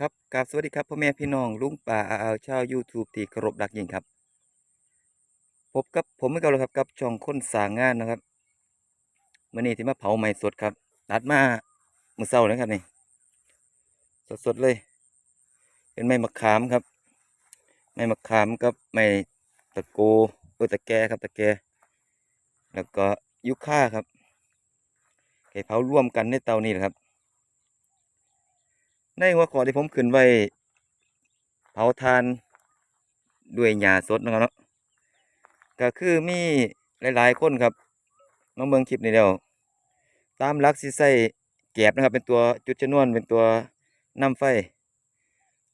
ครับกราบสวัสดีครับพ่อแม่พี่น้องลุงป่าอาอาวชาว YouTube ที่เคารพรักยิ่งครับ พบกับผมเมือนเก่าแล้วครับกับช่องค้นสางงานนะครับมื้อนี้ที่มาเผาไม้สดครับตัดมาเมื้อเช้านะครับนี่สดๆเลย เป็นไม้มะขามครับ ไม้มะขามกับไม้ตะโกเออตะแกครับตะแกแล้วก็ยุค่าครับไก่เผาร่วมกันในเตานี่แหละครับ ในหัวข้อที่ผมขึ้นไว้ เผาทานด้วยหญ้าสดนะครับเนาะก็คือมีหลาย ๆ คนครับมาเบิ่งคลิปนี้แล้วตามลักสิใช้แกบนะครับ เป็นตัวจุดชนวนเป็นตัวนำไฟ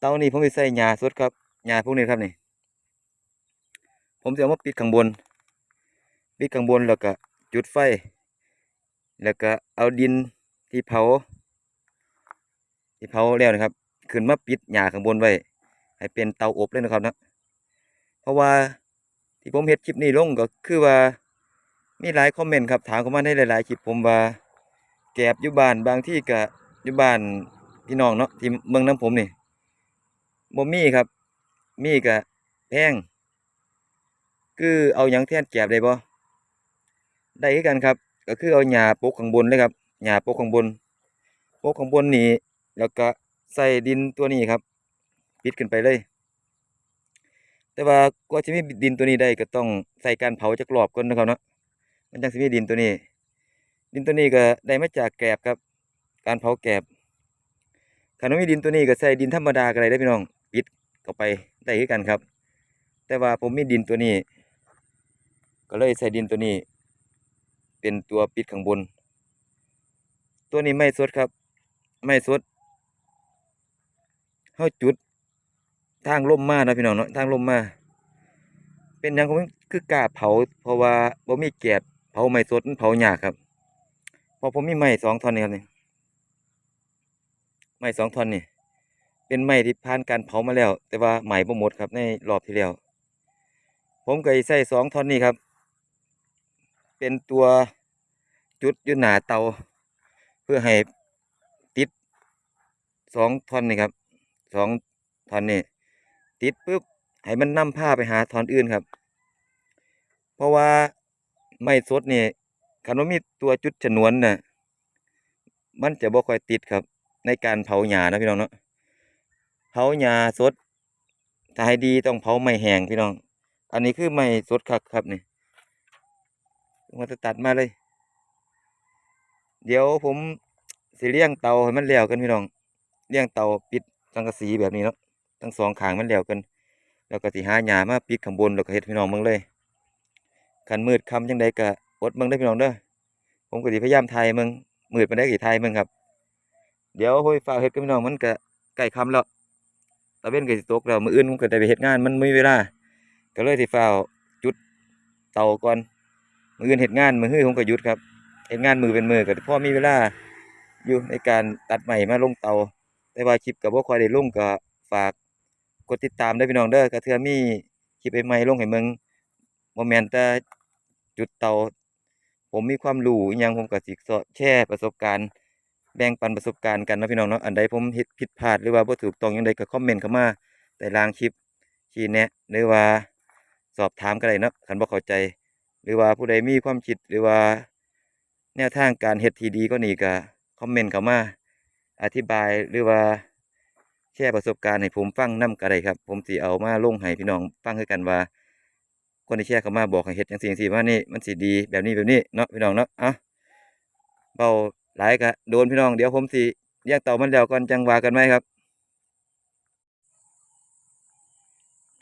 เตานี้ผมสิใช้หญ้าสดครับหญ้าพวกนี้ครับนี่ ผมจะเอามาปิดข้างบน ปิดข้างบนแล้วก็จุดไฟ แล้วก็เอาดินที่เผา ที่เผาแล้วนะครับขึ้นมาปิดหญ้าข้างบนไว้ให้เป็นเตาอบเลยนะครับนะเพราะว่าที่ผมเฮ็ดคลิปนี้ลงก็คือว่ามีหลายคอมเมนต์ครับถามเข้ามาในหลาย ๆคลิปผมว่าแกบอยู่บ้านบางที่ก็อยู่บ้านพี่น้องเนาะที่เมืองน้ำผมนี่บ่มีครับ มีก็แพงคือเอาหยังแทนแกบได้บ่ได้กันครับ ก็คือเอาหญ้าปกข้างบนเลยครับหญ้าปกข้างบนปกข้างบนนี่ แล้วก็ใส่ดินตัวนี้ครับ ปิดขึ้นไปเลย แต่ว่ากว่าจะมีดินตัวนี้ได้ก็ต้องใส่การเผาจักรอบก่อนนะครับเนาะมันจังสิมีดินตัวนี้ ดินตัวนี้ก็ได้มาจากแกลบครับ การเผาแกลบถ้าบ่มีดินตัวนี้ก็ใส่ดินธรรมดาก็ได้เด้พี่น้อง ปิดเข้าไปได้คือกันครับ แต่ว่าผมมีดินตัวนี้ ก็เลยใส่ดินตัวนี้ เป็นตัวปิดข้างบน ตัวนี้ไม้สดครับ ไม้สด เฮาจุด ทางลมมานะพี่น้องเนาะทางลมมา เป็นยังผมคือกล้าเผา เพราะว่าบ่มีแก๊สเผาไม้สดเผาหยากครับพราะผมมีไม้สองท่อนนี่ครับนี่ไม้สองท่อนนี่เป็นไม้ที่ผ่านการเผามาแล้ว แต่ว่าไหม้บ่หมดครับในรอบที่แล้วผมก็สิใช้สองท่อนนี้ครับ เป็นตัวจุดยู่หนาเตา เพื่อให้ติดสองท่อนนี่ครับ สองท่อนนี่ติดปุ๊บให้มันนำผ้าไปหาท่อนอื่นครับ เพราะว่าไม้สดนี่คันว่ามีตัวจุดฉนวนน่ะมันจะบ่ค่อยติดครับ ในการเผาหญ้านะพี่น้องเนาะเผาหญ้าสดถ้าให้ดีต้องเผาไม้แห้งพี่น้อง อันนี้คือไม้สดคักครับนี่มาตัดมาเลย เดี๋ยวผมสิเลี้ยงเตาให้มันแล้วกันพี่น้องเลี้ยงเตาปิด สังกะสีแบบนี้เนาะทั้งสองขางมันแล้วกัน แล้วก็สิหาหญ้ามาปิดข้างบนแล้วก็เฮ็ดพี่น้องเบิ่งเลยคันมืดค่ำจังใดก็อดเบิ่งเด้พี่น้องเด้อผมก็สิพยายามถ่ายเบิ่งมืดปานใดก็สิถ่ายเบิ่งครับ เดี๋ยวโหยฟ้าเฮ็ดกับพี่น้องมันก็ใกล้ค่ำแล้วตะเวนก็สิตกแล้วมื้ออื่นผมก็ได้ไปเฮ็ดงานมันบ่มีเวลา ก็เลยสิฟ้าวจุดเตาก่อนมื้ออื่นเฮ็ดงานมื้อฮื้อผมก็หยุดครับเฮ็ดงานมือเป็นมือก็พอมีเวลาอยู่ในการตัดไม้มาลงเตา แต่ว่าคลิปก็บ่คอยได้ลงก็ฝากกดติดตามเด้พี่น้องเด้อก็เทือมีคลิปใหม่ๆลงให้เบิ่งบ่แม่นแต่จุดเตาผมมีความรู้ยังผมก็สิสแชร์ประสบการณ์ แบ่งปันประสบการณ์กันนะพี่น้องเนาะอันใดผมผิดพลาดหรือว่าบ่ถูกต้องจังใดก็คอมเมนต์เข้ามาใต้ล่างคลิปชี้แนะหรือว่าสอบถามก็ได้นะคันบ่เข้าใจ หรือว่าผู้ใดมีความคิดหรือว่า แนวทางการเฮ็ดทีดีกว่านี้ก็คอมเมนต์เข้ามา อธิบายหรือว่าแชร์ประสบการณ์ให้ผมฟังนำก็ได้ครับ ผมสิเอามาลงให้พี่น้องฟังคือกันว่า คนที่แชร์เข้ามาบอกให้เฮ็ดจังซี่จังซี่ว่านี่มันสิดีแบบนี้แบบนี้เนาะพี่น้องเนาะอ้าเว้าหลายก็โดนพี่น้องเดี๋ยวผมสิเรียกเต่ามันแล้วก่อนจังว่ากันไหมครับ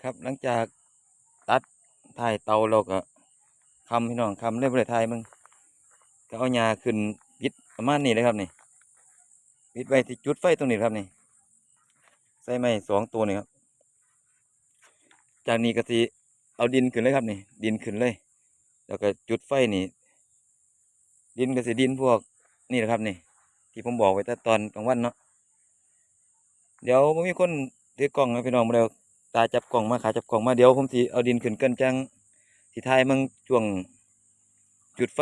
ครับหลังจากตัดถ่ายเตาแล้วก็คำพี่น้องคำเล่บ่ได้ถ่ายมึงก็เอาหญ้าขึ้นปิดประมาณนี้เลยครับนี่ ปิดไว้ที่จุดไฟตรงนี้ครับนี่ใส่ไม้สองตัวนี่ครับ จากนี้ก็สิเอาดินขึ้นเลยครับนี่ ดินขึ้นเลย แล้วก็จุดไฟนี่ ดินก็สิดินพวกนี่แหละครับนี่ ที่ผมบอกไว้แต่ตอนกลางวันเนาะเดี๋ยวผมมีคนถือกล้องนะพี่น้องมาเดี๋ยวตาจับกล้องมาขาจับกล้องมาเดี๋ยวผมสิเอาดินขึ้นเกินจังสิทายมึงช่วงจุดไฟ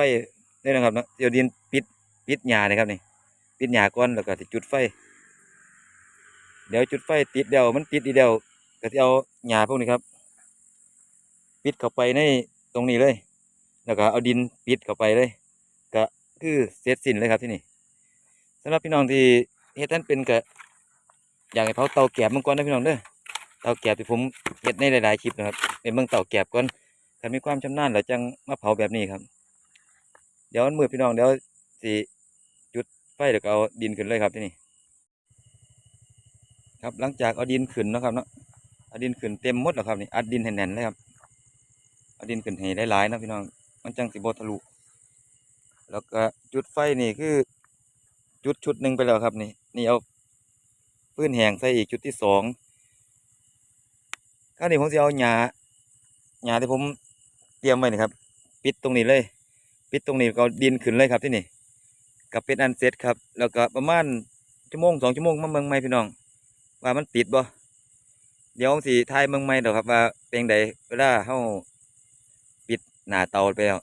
นี่นะครับเนาะเดี๋ยวดินปิดปิดหญ้าเลยครับนี่ ปิดหญ้าก่อนแล้วก็สิจุดไฟ เดี๋ยวจุดไฟติดเดียวมันติดอีเดียวก็จะเอาหญ้าพวกนี้ครับ ปิดเข้าไปในตรงนี้เลย แล้วก็เอาดินปิดเข้าไปเลย ก็คือเสร็จสิ้นเลยครับที่นี่สำหรับพี่น้องที่เฮ็ดท่านเป็นก็อยากให้เผาเตาแกบมังกรนะพี่น้องเด้อเตาแกบที่ผมเฮ็ดในหลายๆคลิปนะครับเป็นเบิ่งเตาแกบก่อนถ้ามีความชำนาญแล้วจังมาเผาแบบนี้ครับ เดี๋ยวมันมืดพี่น้องเดี๋ยวสิ ไฟแล้วก็เอาดินขึ้นเลยครับที่นี่ครับหลังจากเอาดินขึ้นนะครับเนาะเอาดินขึ้นเต็มมดแล้วครับนี่อัดดินให้แน่นเลยครับเอาดินขึ้นให้หลายๆนะพี่น้องมันจังสิบทะลุแล้วก็จุดไฟนี่คือ จุดชุดหนึ่งไปแล้วครับนี่นี่เอาปืนแหงใส่อีกจุดที่สองคราวนี้ผมจะเอาหญ้าหญ้าที่ผมเตรียมไว้นี่ครับ ปิดตรงนี้เลย ปิดตรงนี้ก็ดินขึ้นเลยครับที่นี่ กับเป็นอันเสร็จครับ แล้วก็ประมาณชั่วโมงสองชั่วโมงมาเมืองใหม่พี่น้อง ว่ามันติดบ่เดี๋ยวสิทายเมืองใหม่เดอกครับว่าเป็นใดเวลาเฮาปิดหน้าเตาไปแล้ว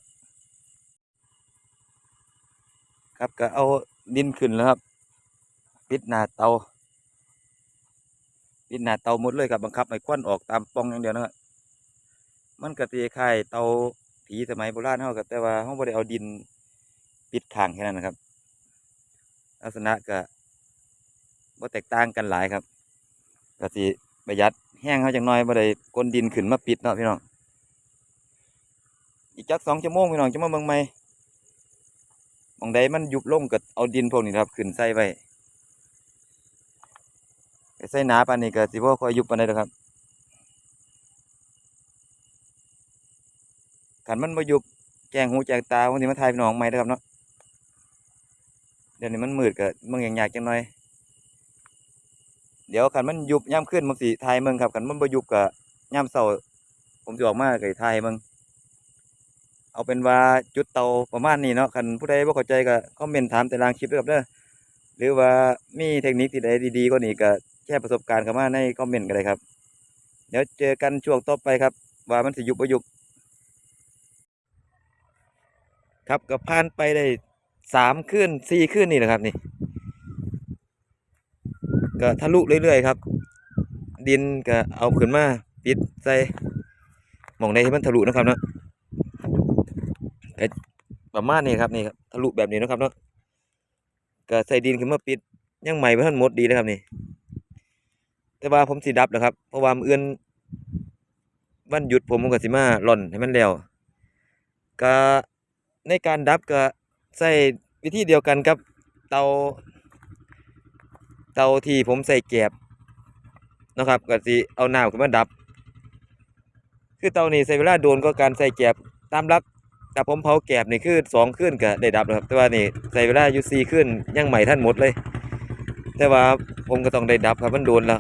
ครับก็เอาดินขึ้นแล้วครับ ปิดหน้าเตาปิดหน้าเตาหมดเลยครับบังคับให้ควันออกตามปองอย่างเดียวนะครับมันก็ตีคล้ายเตาผีสมัยโบราณเฮากับแต่ว่าเฮาบ่ได้เอาดินปิดข้างแค่นั้นนะครับ ลักษณะก็บ่แตกต่างกันหลายครับก็สิประหยัดแห้งเขาจังน้อยบ่ได้ก้นดินขึ้นมาปิดเนาะพี่น้อง อีกจักสองชั่วโมงพี่น้องจะมาเมืองใหม่มองใดมันยุบลงก็เอาดินพวกนี้ครับขึ้นใส่ไว้ใส่หนาปานนี้ก็สิบ่ค่อยยุบปานใดดอกครับคันมันบ่ยุบแจงหูแจงตาวันนี้มาถ่ายพี่น้องใหม่เด้ครับเนาะ เดี๋ยวนี้มันมืดก็เมืองยากจังหน่อย เดี๋ยวคันมันยุบย่ำขึ้นผมสิทายเมืองครับคันมันบ่ยุบก็ย่ำเสาผมจะออกมาก็สิทายเมืองเอาเป็นว่าจุดเตาประมาณนี้เนาะคันผู้ใดบ่เข้าใจก็คอมเมนต์ถามแต่ลางคลิปด้วยครับเด้อหรือว่ามีเทคนิคที่ใดดีๆกว่านี้ก็แชร์ประสบการณ์เข้ามาในคอมเมนต์ก็ได้ครับ เดี๋ยวเจอกันช่วงต่อไปครับ ว่ามันสิยุบบ่ยุบครับก็ผ่านไปได้ สามคืนสี่คืนนี่แหละครับนี่ก็ทะลุเรื่อยๆครับ ดินก็เอาขึ้นมาปิดใส่หม่องใดที่มันทะลุนะครับเนาะก็ประมาณนี้ครับนี่ครับทะลุแบบนี้นะครับเนาะก็ใส่ดินขึ้นมาปิดยังใหม่ไม่ทันหมดดีนะครับนี่ แต่ว่าผมสีดับนะครับ เพราะว่ามื้ออื่นวันหยุดผมผมก็สิมาหล่อนให้มันแล้วก็ในการดับก็ใส่ วิธีเดียวกันกับเตา เตาที่ผมใส่แกบนะครับก็สิเอาน้ำขึ้นมาดับ คือเตานี้ใช้เวลาโดนก็การใส่แกบตามหลักแต่ผมเผาแกบนี่คือสองคืนก็ได้ดับแล้วครับ แต่ว่านี่ใส่เวลาอยู่สี่คืนยังใหม่ท่านหมดเลย แต่ว่าผมก็ต้องได้ดับครับมันโดนแล้ว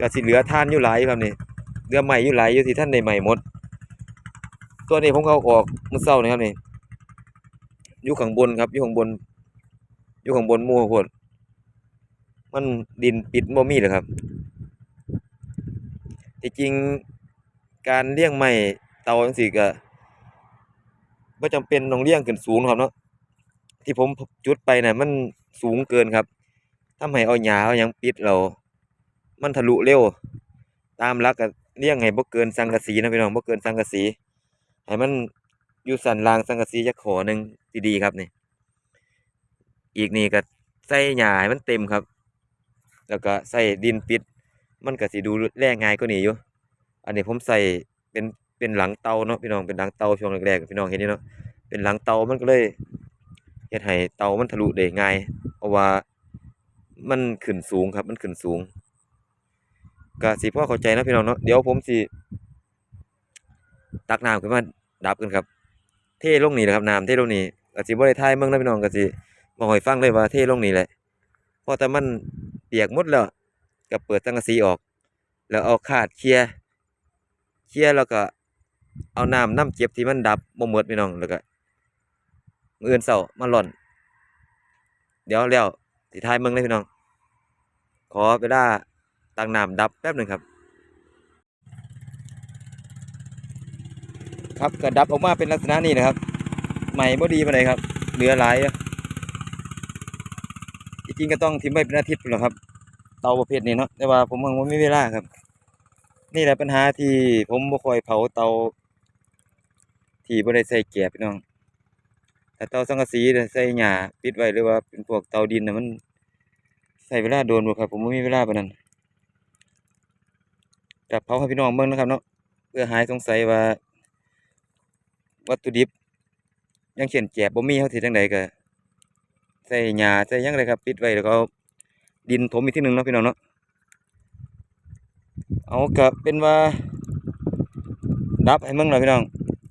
ก็สิเหลือท่านอยู่หลายครับนี่เหลือใหม่อยู่หลายอยู่ที่ท่านได้ใหม่หมด ตัวนี้ผมเขาออกมือเช้านี่ครับนี่ อยู่ข้างบนครับอยู่ข้างบนอยู่ข้างบนมู่โพดมันดินปิดบ่มีเลยครับจริงการเลี้ยงไม้เตาจังซี่ก็บ่จำเป็นต้องเลี้ยงขึ้นสูงครับเนาะที่ผมจุดไปน่ะมันสูงเกินครับทำให้เอาหญ้าเอาหยังปิดแล้วมันทะลุเร็ว ตามหลักก็เลี้ยงให้บ่เกินสังกะสีนะพี่น้องบ่เกินสังกะสีให้มัน อยู่สันลางสังกะสีจักขอหนึ่งดีๆครับนี่ อีกนี่ก็ใส่หญ้าให้มันเต็มครับ แล้วก็ใส่ดินปิด มันก็สิดูแลง่ายกว่านี้อยู่ อันนี้ผมใส่เป็นเป็นหลังเตาเนาะพี่น้องเป็นหลังเตาช่วงแรกๆพี่น้องเห็นอยู่เนาะเป็นหลังเตามันก็เลยเฮ็ดให้เตามันทะลุได้ง่ายเพราะว่ามันขึ้นสูงครับ มันขึ้นสูงก็สิพ่อเข้าใจนะพี่น้องเนาะเดี๋ยวผมสิตักน้ำขึ้นมาดับกันครับ เทลงนี่แหละครับน้ำเทลงนี่ก็สิบ่ได้ทายเมืองนะพี่น้องก็สิบ่ให้ฟังเลยว่าเทลงนี่แหละเพราะแต่มันเปียกหมดแล้วก็เปิดสังกะสีออก แล้วเอาคาดเคลียเคลียแล้วก็เอาน้ำน้ำเจ็บที่มันดับบ่หมดพี่น้องแล้วก็มื้ออื่นเช้ามาร่อน เดี๋ยวแล้วสิทายเมืองเลยพี่น้อง ขอเวลาตังน้ำดับแป๊บหนึ่งครับ ครับก็ดับออกมาเป็นลักษณะนี้นะครับใหม่บ่ดีปานใดครับ เหลือหลายจริงก็ต้องทิ้งไว้เป็นอาทิตย์แหละครับ เตาประเภทนี้เนาะแต่ว่าผมยังบ่มีเวลาครับ นี่แหละปัญหาที่ผมบ่คอยเผาเตา ที่บ่ได้ใส่แก๊สพี่น้องถ้าเตาสังกะสีใส่หญ้าปิดไว้หรือว่าเป็นพวกเตาดินน่ะมันใช้เวลาโดนบ่ครับ ผมบ่มีเวลาปานนั้นก็เผาให้พี่น้องเบิ่งนะครับเนาะเพื่อหายสงสัยว่า วัตถุดิบอย่างเช่นแกบบ่มีเฮาสิจังใดก็ใส่หญ้าใส่ยังเลยครับ ปิดไว้แล้วก็ดินถมอีกที่หนึ่งเนาะพี่น้องเนาะเอาก็เป็นว่า ดับให้มึงหน่อยพี่น้อง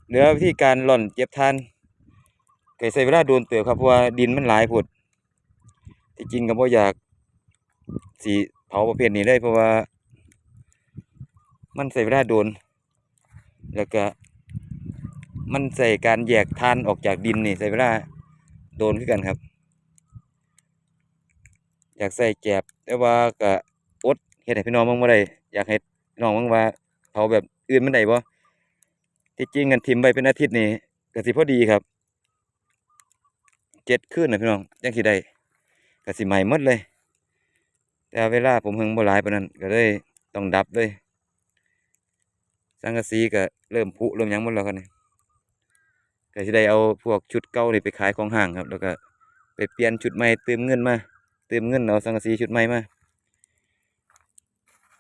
เหลือวิธีการหล่อนเก็บทานก็ใช้เวลาโดนเติบครับเพราะว่าดินมันหลายโพดที่จริงก็บ่อยากสิเผาประเภทนี้เลยเพราะว่า มันใช้เวลาโดน แล้วก็ มันใส่การแยกทานออกจากดินนี่ใช้เวลาโดนคือกันครับ อยากใส่แกบแต่ว่าก็อดเฮ็ดให้พี่น้องเบิ่งบ่ได้อยากให้พี่น้องเบิ่งว่าเผาแบบอื่นมันได้บ่ที่จริงกันทิมไว้เป็นอาทิตย์นี่ก็สิพอดีครับ7คืนน่ะพี่น้องจังสิได้ก็สิไหม้หมดเลย แต่เวลาผมเฮงบ่หลายปานนั้น ก็เลยต้องดับเลยสังกะสีก็เริ่มผุเริ่มยังหมดแล้วครับนี่ ก็สิได้เอาพวกชุดเก่านี่ไปขายของห้างครับ แล้วก็ไปเปลี่ยนชุดใหม่เติมเงินมาเติมเงินเอาสังกะสีชุดใหม่มา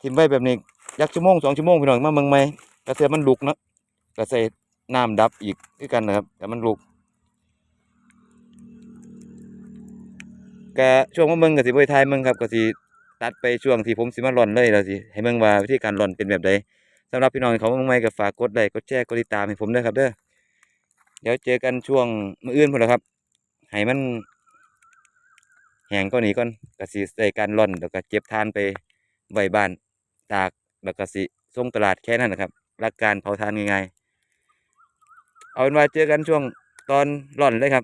ทิมไว้แบบนี้ยักชั่วโมงสองชั่วโมงพี่น้องมาเมืองใหม่ก็เสือมันลุกเนาะก็ใส่น้ำดับอีกคือกันนะครับ แต่มันลุกก็ช่วงมาเมืองก็สิบ่ได้ถ่ายเมืองครับก็สิตัดไปช่วงที่ผมสิมาร่อนเลยแล้วสิให้เมืองว่าวิธีการร่อนเป็นแบบใดสำหรับพี่น้องเขามาเมืองใหม่ก็ฝากกดไลค์กดแชร์กดติดตามให้ผมด้วยครับเด้อ เดี๋ยวเจอกันช่วงมื้ออื่นพุ่นละครับให้มันแห้งก่อนนี้ก่อนกระสีใส่การร่อนแล้วก็เก็บทานไปไว้บ้านตากแล้วก็สิส่งตลาดแค่นั้นนะครับหลักการเผาทานง่ายๆเอาเป็นว่าเจอกันช่วงตอนร่อนเลยครับ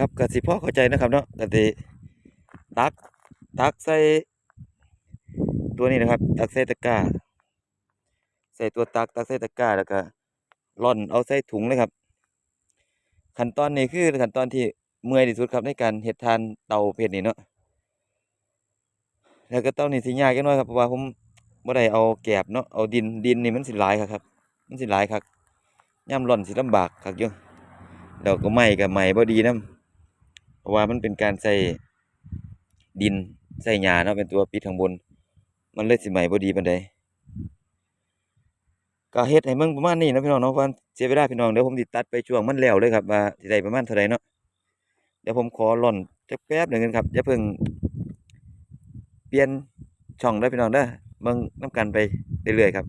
ครับกสิพ่อเข้าใจนะครับเนาะก็สิตักตักใส่ตัวนี้นะครับ ตักใส่ตะกร้าใส่ตัวตักตักใส่ตะกร้าแล้วก็ร่อนเอาใส่ถุงเลยครับ ขั้นตอนนี้คือขั้นตอนที่เมื่อยที่สุดครับในการเฮ็ดทานเตาเพชรนี่เนาะแล้วก็เตานี่สิยากจักหน่อยครับเพราะว่าผมบ่ได้เอาแกบเนาะเอาดินดินนี่มันสิหลายคักครับ มันสิหลายคักยามร่อนสิลำบากคักอยู่แล้วก็ไหม้ก็ไหม้บ่ดีนํเพ ราะว่ามันเป็นการใส่ดินใส่หญ้าเนาะเป็นตัวปิดข้างบน มันเลยสิไหม้บ่ดีปานใดก็เฮ็ดให้มึงประมาณนี้นะพี่น้องเนาะว่าเสียเวลาพี่น้องเดี๋ยวผมสิตัดไปช่วงมันแล้วเลยครับว่าสิได้ประมาณเท่าใดเนาะเดี๋ยวผมขอร่อนจักแป๊บหนึงกันครับอย่าเพิ่งเปลี่ยนช่องเด้พี่น้องเด้อเบิ่งนํกันไปเรื่อยๆครับ